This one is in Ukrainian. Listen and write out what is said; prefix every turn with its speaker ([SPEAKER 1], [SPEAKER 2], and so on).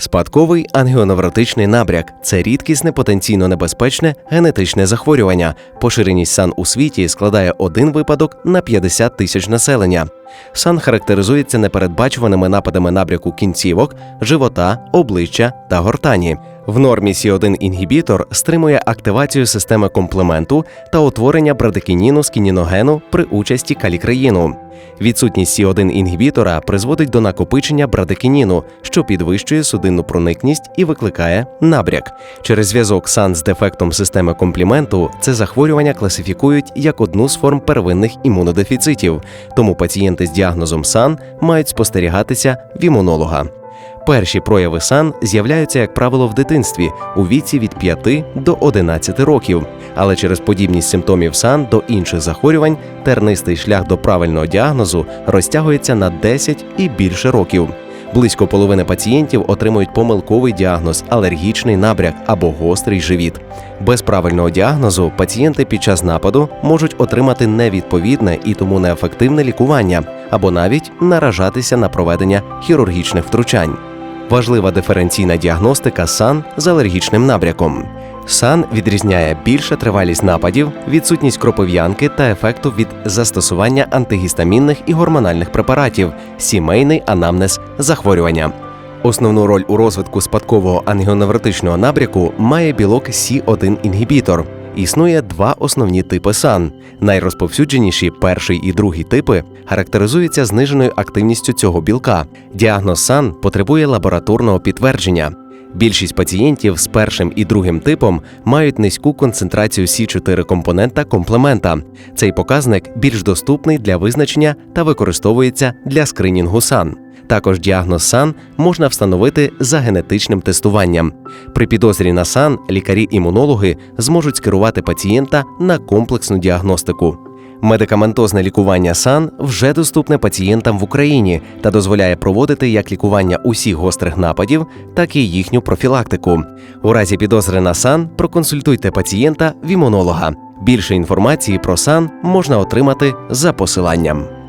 [SPEAKER 1] Спадковий ангіоневротичний набряк це рідкісне потенційно небезпечне генетичне захворювання. Поширеність сан у світі складає один випадок на 50 тисяч населення. Сан характеризується непередбачуваними нападами набряку кінцівок, живота, обличчя та гортані. В нормі Сі1 інгібітор стримує активацію системи комплементу та утворення брадикініну з кініногену при участі калікреїну. Відсутність Сі1 інгібітора призводить до накопичення брадикініну, що підвищує судинну проникність і викликає набряк. Через зв'язок сан з дефектом системи компліменту це захворювання класифікують як одну з форм первинних імунодефіцитів, тому пацієнти з діагнозом сан мають спостерігатися в імунолога. Перші прояви сан з'являються, як правило, в дитинстві у віці від 5 до 11 років, але через подібність симптомів сан до інших захворювань тернистий шлях до правильного діагнозу розтягується на 10 і більше років. Близько половини пацієнтів отримують помилковий діагноз алергічний набряк або гострий живіт. Без правильного діагнозу пацієнти під час нападу можуть отримати невідповідне і тому неефективне лікування або навіть наражатися на проведення хірургічних втручань. Важлива диференційна діагностика сан з алергічним набряком. Сан відрізняє більша тривалість нападів, відсутність кропов'янки та ефекту від застосування антигістамінних і гормональних препаратів, сімейний анамнез захворювання. Основну роль у розвитку спадкового ангіоневротичного набряку має білок Сі1 інгібітор. Існує два основні типи сан. Найрозповсюдженіші перший і другий типи характеризуються зниженою активністю цього білка. Діагноз сан потребує лабораторного підтвердження. Більшість пацієнтів з першим і другим типом мають низьку концентрацію Сі4 компонента комплемента. Цей показник більш доступний для визначення та використовується для скринінгу сан. Також діагноз сан можна встановити за генетичним тестуванням. При підозрі на сан лікарі-імунологи зможуть скерувати пацієнта на комплексну діагностику. Медикаментозне лікування сан вже доступне пацієнтам в Україні та дозволяє проводити як лікування усіх гострих нападів, так і їхню профілактику. У разі підозри на сан проконсультуйте пацієнта в імунолога. Більше інформації про сан можна отримати за посиланням.